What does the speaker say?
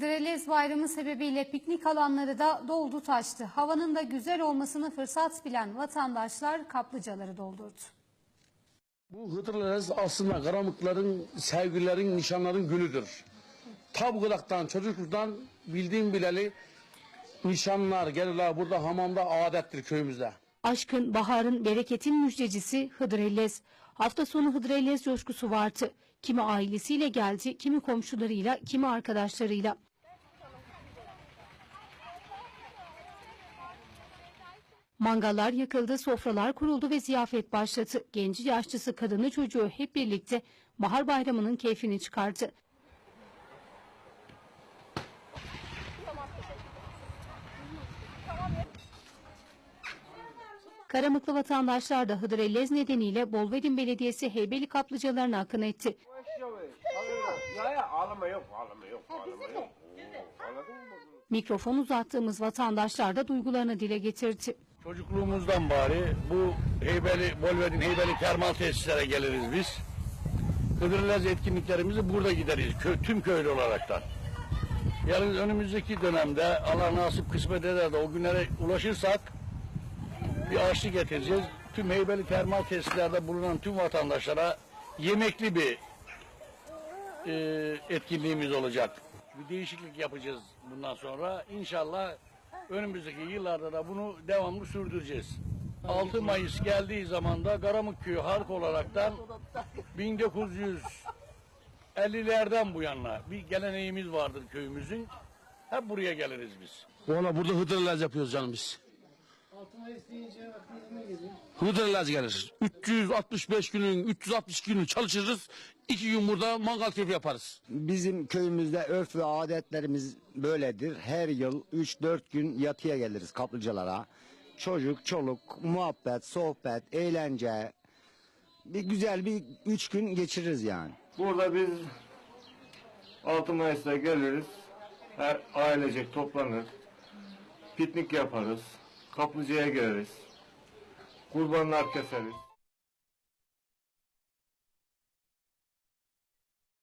Hıdrellez Bayramı sebebiyle piknik alanları da doldu taştı. Havanın da güzel olmasını fırsat bilen vatandaşlar kaplıcaları doldurdu. Bu Hıdrellez aslında karamıkların, sevgililerin, nişanların günüdür. Ta Irak'tan, çocukluktan bildiğim bileli nişanlar gelirler burada hamamda adettir köyümüzde. Aşkın, baharın, bereketin müjdecisi Hıdrellez. Hafta sonu Hıdrellez coşkusu vardı. Kimi ailesiyle geldi, kimi komşularıyla, kimi arkadaşlarıyla. Mangallar yakıldı, sofralar kuruldu ve ziyafet başladı. Genci yaşlısı, kadını çocuğu hep birlikte bahar bayramının keyfini çıkardı. Karamıklı vatandaşlar da Hıdrellez nedeniyle Bolvedin Belediyesi Heybeli kaplıcalarına akın etti. Mikrofon uzattığımız vatandaşlar da duygularını dile getirdi. Çocukluğumuzdan bari bu Heybeli, Bolvedin Heybeli termal tesislere geliriz biz. Hıdrellez etkinliklerimizi burada gideriz kö, tüm köylü olaraktan. Yarın önümüzdeki dönemde Allah nasip kısmet eder de o günlere ulaşırsak bir aşçı getireceğiz. Tüm Heybeli termal tesislerde bulunan tüm vatandaşlara yemekli bir e, etkinliğimiz olacak. Bir değişiklik yapacağız bundan sonra. İnşallah önümüzdeki yıllarda da bunu devamlı sürdüreceğiz. 6 Mayıs geldiği zaman da Garamık Köyü halk olaraktan 1950'lerden bu yana bir geleneğimiz vardır köyümüzün. Hep buraya geliriz biz. Valla burada Hıdrellez yapıyoruz canım biz. Hıdrellez gelir. 365 günün, 360 günü çalışırız. İki gün burada mangal keyfi yaparız. Bizim köyümüzde örf ve adetlerimiz böyledir. Her yıl 3-4 gün yatıya geliriz kaplıcalara. Çocuk, çoluk, muhabbet, sohbet, eğlence. Bir güzel bir 3 gün geçiririz yani. Burada biz 6 Mayıs'ta geliriz. Her ailecek toplanır. Piknik yaparız. Kaplıcaya gireriz. Kurbanlar keseriz.